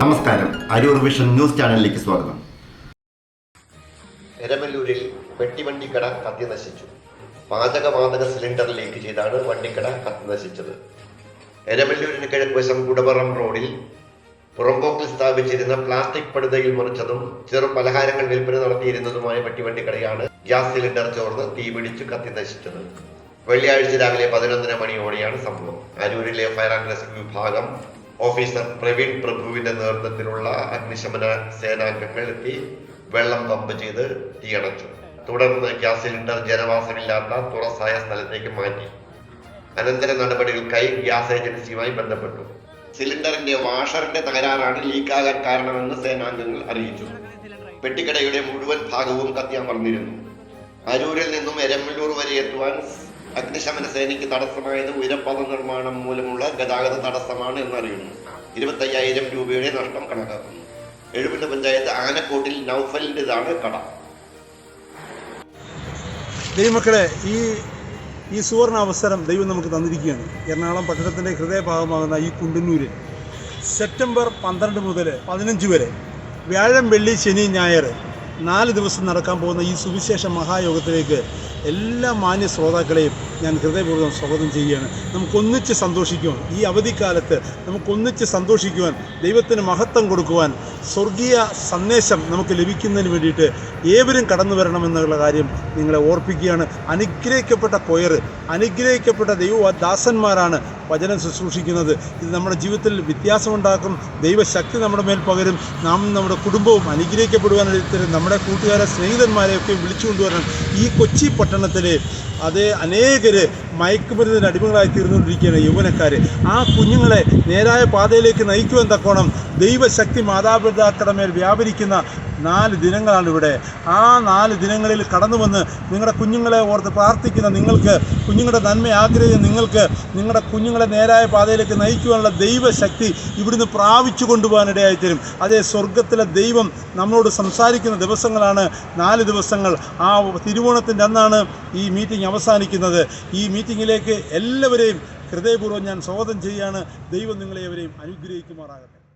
നമസ്കാരം. Aroor vision news ചാനലിലേക്ക് സ്വാഗതം. എരമല്ലൂരിൽ പെട്ടിവണ്ടിക്കട കത്തി നശിച്ചു പാചകവാതക സിലിണ്ടർ ലീക്ക് ചെയ്താണ് വണ്ടിക്കട കത്തി നശിച്ചത് എരമല്ലൂരിന് കിഴക്കുവശം കുടപറം റോഡിൽ പുറമ്പോക്കിൽ സ്ഥാപിച്ചിരുന്ന പ്ലാസ്റ്റിക് പടുതയിൽ മുറിച്ചതും ചെറു പലഹാരങ്ങൾ വിൽപ്പന നടത്തിയിരുന്നതുമായ പെട്ടിവണ്ടിക്കടയാണ് ഗ്യാസ് സിലിണ്ടർ ചോർന്ന് തീപിടിച്ചു കത്തി നശിച്ചത് വെള്ളിയാഴ്ച രാവിലെ പതിനൊന്നര മണിയോടെയാണ് സംഭവം. അരൂരിലെ ഫയർ ആൻഡ് റെസ്ക്യൂ വിഭാഗം ഓഫീസർ പ്രവീൺ പ്രഭുവിന്റെ നേതൃത്വത്തിലുള്ള അഗ്നിശമന സേനാംഗങ്ങൾ എത്തി വെള്ളം പമ്പ് ചെയ്ത് തീയണച്ചു. തുടർന്ന് ഗ്യാസ് സിലിണ്ടർ ജനവാസമില്ലാത്ത തുറസായ സ്ഥലത്തേക്ക് മാറ്റി. അനന്തര നടപടികൾക്കായി ഗ്യാസ് ഏജൻസിയുമായി ബന്ധപ്പെട്ടു. സിലിണ്ടറിന്റെ വാഷറിന്റെ തകരാറാണ് ലീക്കാകാൻ കാരണമെന്ന് സേനാംഗങ്ങൾ അറിയിച്ചു. പെട്ടിക്കടയുടെ മുഴുവൻ ഭാഗവും കത്തിയമർന്നിരുന്നു അരൂരിൽ നിന്നും എരമല്ലൂർ വരെ എത്തുവാൻ അഗ്നിശമന സേനയ്ക്ക് തടസ്സമായത് ഉയരപ്പാത നിർമ്മാണം മൂലമുള്ള ഗതാഗത തടസ്സമാണ് എന്നറിയുന്നു. ഇരുപത്തയ്യായിരം രൂപയുടെ നഷ്ടം കണക്കാക്കുന്നു. എഴുപത് പഞ്ചായത്ത് ആനക്കോട്ടിൽ നൗഫലിന്റെതാണ് കട. ദൈവമക്കളെ ഈ ഈ സുവർണ അവസരം ദൈവം നമുക്ക് തന്നിരിക്കുകയാണ്. എറണാകുളം പട്ടണത്തിന്റെ ഹൃദയഭാഗമാകുന്ന ഈ കുണ്ടന്നൂരിൽ സെപ്റ്റംബർ പന്ത്രണ്ട് മുതൽ പതിനഞ്ച് വരെ വ്യാഴം വെള്ളി ശനി ഞായർ നാല് ദിവസം നടക്കാൻ പോകുന്ന ഈ സുവിശേഷ മഹായോഗത്തിലേക്ക് എല്ലാ മാന്യ ശ്രോതാക്കളെയും ഞാൻ ഹൃദയപൂർവം സ്വാഗതം ചെയ്യുകയാണ്. നമുക്കൊന്നിച്ച് സന്തോഷിക്കുവാൻ ഈ അവധിക്കാലത്ത് നമുക്കൊന്നിച്ച് സന്തോഷിക്കുവാൻ ദൈവത്തിന് മഹത്വം കൊടുക്കുവാൻ സ്വർഗീയ സന്ദേശം നമുക്ക് ലഭിക്കുന്നതിന് വേണ്ടിയിട്ട് ഏവരും കടന്നു വരണമെന്നുള്ള കാര്യം നിങ്ങളെ ഓർപ്പിക്കുകയാണ്. അനുഗ്രഹിക്കപ്പെട്ട കൊയർ അനുഗ്രഹിക്കപ്പെട്ട ദൈവദാസന്മാരാണ് വചനം ശുശ്രൂഷിക്കുന്നത്. ഇത് നമ്മുടെ ജീവിതത്തിൽ വ്യത്യാസമുണ്ടാക്കും. ദൈവശക്തി നമ്മുടെ മേൽ പകരും. നാം നമ്മുടെ കുടുംബവും അനുഗ്രഹിക്കപ്പെടുവാനായിട്ട് നമ്മുടെ കൂട്ടുകാരെ സ്നേഹിതന്മാരെയൊക്കെ വിളിച്ചുകൊണ്ടുവരണം. ഈ കൊച്ചി പട്ടണത്തിൽ അതേ അനേകര് മയക്കുമരുന്നിന് അടിമകളായി തീർന്നുകൊണ്ടിരിക്കുകയാണ് യൗവനക്കാർ ആ കുഞ്ഞുങ്ങളെ നേരായ പാതയിലേക്ക് നയിക്കുവാൻ തക്കോണം ദൈവശക്തി മാതാപിതാക്കളുടെ മേൽ വ്യാപരിക്കുന്ന നാല് ദിനങ്ങളാണ് ഇവിടെ. ആ നാല് ദിനങ്ങളിൽ കടന്നു വന്ന് നിങ്ങളുടെ കുഞ്ഞുങ്ങളെ ഓർത്ത് പ്രാർത്ഥിക്കുന്ന നിങ്ങൾക്ക് കുഞ്ഞുങ്ങളുടെ നന്മ ആഗ്രഹിക്കുന്ന നിങ്ങൾക്ക് നിങ്ങളുടെ കുഞ്ഞുങ്ങളെ നേരായ പാതയിലേക്ക് നയിക്കുവാനുള്ള ദൈവശക്തി ഇവിടുന്ന് പ്രാപിച്ചു കൊണ്ടുപോകാനിടയായി തരും. അതേ സ്വർഗത്തിലെ ദൈവം നമ്മളോട് സംസാരിക്കുന്ന ദിവസങ്ങളാണ് നാല് ദിവസങ്ങൾ. ആ തിരുവോണത്തിന്റെ അന്നാണ് ഈ മീറ്റിംഗ് അവസാനിക്കുന്നത്. ഈ മീറ്റിങ്ങിലേക്ക് എല്ലാവരെയും ഹൃദയപൂർവം ഞാൻ സ്വാഗതം ചെയ്യുകയാണ് ദൈവം നിങ്ങളെ അവരെയും അനുഗ്രഹിക്കുമാറാകട്ടെ.